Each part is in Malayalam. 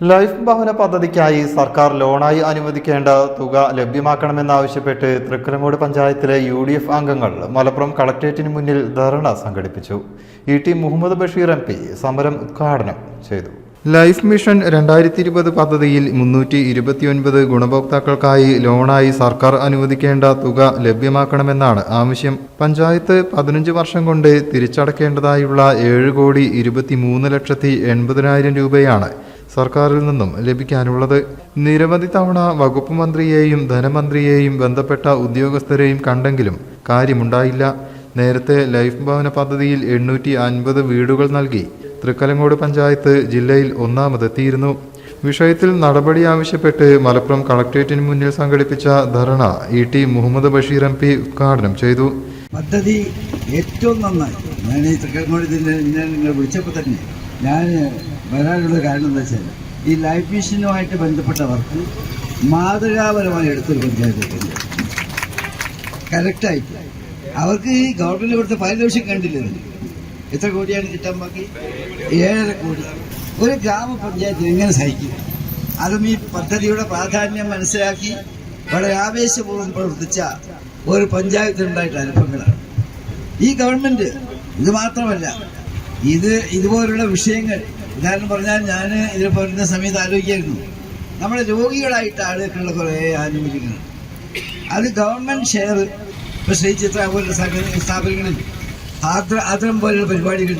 ലൈഫ് ഭവന പദ്ധതിക്കായി സർക്കാർ ലോണായി അനുവദിക്കേണ്ട തുക ലഭ്യമാക്കണമെന്നാവശ്യപ്പെട്ട് തൃക്കലങ്ങോട് പഞ്ചായത്തിലെ യു ഡി എഫ് അംഗങ്ങൾ മലപ്പുറം കളക്ട്രേറ്റിന് മുന്നിൽ ധർണ സംഘടിപ്പിച്ചു. E T Muhammad Basheer M P സമരം ഉദ്ഘാടനം ചെയ്തു. ലൈഫ് മിഷൻ രണ്ടായിരത്തി ഇരുപത് പദ്ധതിയിൽ മുന്നൂറ്റി ഇരുപത്തിയൊൻപത് ഗുണഭോക്താക്കൾക്കായി ലോണായി സർക്കാർ അനുവദിക്കേണ്ട തുക ലഭ്യമാക്കണമെന്നാണ് ആവശ്യം. പഞ്ചായത്ത് പതിനഞ്ച് വർഷം കൊണ്ട് തിരിച്ചടക്കേണ്ടതായുള്ള ഏഴ് കോടി ഇരുപത്തിമൂന്ന് ലക്ഷത്തി എൺപതിനായിരം രൂപയാണ് സർക്കാരിൽ നിന്നും ലഭിക്കാനുള്ളത്. നിരവധി തവണ വകുപ്പ് മന്ത്രിയെയും ധനമന്ത്രിയെയും ബന്ധപ്പെട്ട ഉദ്യോഗസ്ഥരെയും കണ്ടെങ്കിലും കാര്യമുണ്ടായില്ല. നേരത്തെ ലൈഫ് ഭവന പദ്ധതിയിൽ എണ്ണൂറ്റി അൻപത് വീടുകൾ നൽകി തൃക്കലങ്ങോട് പഞ്ചായത്ത് ജില്ലയിൽ ഒന്നാമതെത്തിയിരുന്നു. വിഷയത്തിൽ നടപടി ആവശ്യപ്പെട്ട് മലപ്പുറം കളക്ട്രേറ്റിന് മുന്നിൽ സംഘടിപ്പിച്ച ധർണ E T Muhammad Basheer M P ഉദ്ഘാടനം ചെയ്തു. പദ്ധതി ഏറ്റവും നന്നായി. ഞാൻ ഈ തൃക്കലങ്ങോട് ജില്ലയിൽ ഞാൻ വിളിച്ചപ്പോൾ തന്നെ ഞാൻ വരാനുള്ള കാരണം എന്താ വെച്ചാൽ ഈ ലൈഫ് മിഷനുമായിട്ട് ബന്ധപ്പെട്ടവർക്ക് മാതൃകാപരമായി എടുത്തൊരു പഞ്ചായത്ത് കറക്റ്റായിട്ട്. അവർക്ക് ഈ ഗവൺമെന്റ് കൊടുത്ത പാരിതോഷികം കണ്ടില്ലേ? എത്ര കോടിയാണ് കിട്ടാൻ ബാക്കി? ഏഴര കോടി. ഒരു ഗ്രാമപഞ്ചായത്ത് എങ്ങനെ സഹിക്കും? അതും ഈ പദ്ധതിയുടെ പ്രാധാന്യം മനസ്സിലാക്കി വളരെ ആവേശപൂർവം പ്രവർത്തിച്ച ഒരു പഞ്ചായത്തിനുണ്ടായിട്ട് അനുഭവങ്ങളാണ്. ഈ ഗവൺമെന്റ് ഇത് മാത്രമല്ല ഇത് ഇതുപോലുള്ള വിഷയങ്ങൾ. ഉദാഹരണം പറഞ്ഞാൽ ഞാൻ ഇതിൽ പറയുന്ന സമയത്ത് ആലോചിക്കായിരുന്നു. നമ്മുടെ രോഗികളായിട്ട് ആളുകൾക്കുള്ള കുറേ ആനുകൂല്യങ്ങൾ. അത് ഗവൺമെന്റ് ഷെയർ ഇപ്പോൾ ശ്രീ ചിത്ര പോലുള്ള സ്ഥാപനങ്ങളിൽ ആദ്ര ആദ്രം പോലുള്ള പരിപാടികൾ.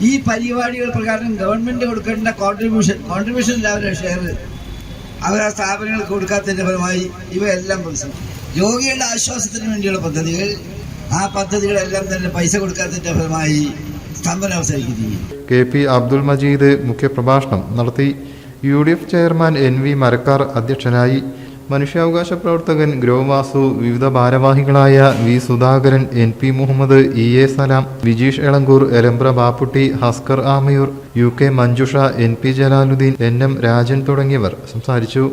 ഈ പരിപാടികൾ പ്രകാരം ഗവൺമെന്റ് കൊടുക്കേണ്ട കോൺട്രിബ്യൂഷൻ കോൺട്രിബ്യൂഷൻ അവരുടെ ഷെയർ അവർ ആ സ്ഥാപനങ്ങൾക്ക് കൊടുക്കാത്തതിന്റെ ഫലമായി ഇവയെല്ലാം പ്രശ്നം. രോഗികളുടെ ആശ്വാസത്തിന് വേണ്ടിയുള്ള പദ്ധതികൾ ആ പദ്ധതികളെല്ലാം തന്നെ പൈസ കൊടുക്കാത്തതിന്റെ ഫലമായി സ്തംഭനം അവസാനിക്കുകയും കെ പി അബ്ദുൽ മജീദ് മുഖ്യപ്രഭാഷണം നടത്തി. U D F chairman N V Marakkar അധ്യക്ഷനായി. മനുഷ്യാവകാശ പ്രവർത്തകൻ ഗ്രോവാസു. വിവിധ ഭാരവാഹികളായ V Sudhakaran N P Muhammad E A Salam Vijeesh Elankur Elambra Bapputty Haskar Amayur U K Manjusha N P Jalaluddin N M Rajan തുടങ്ങിയവർ സംസാരിച്ചു.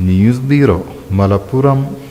News bureau Malappuram.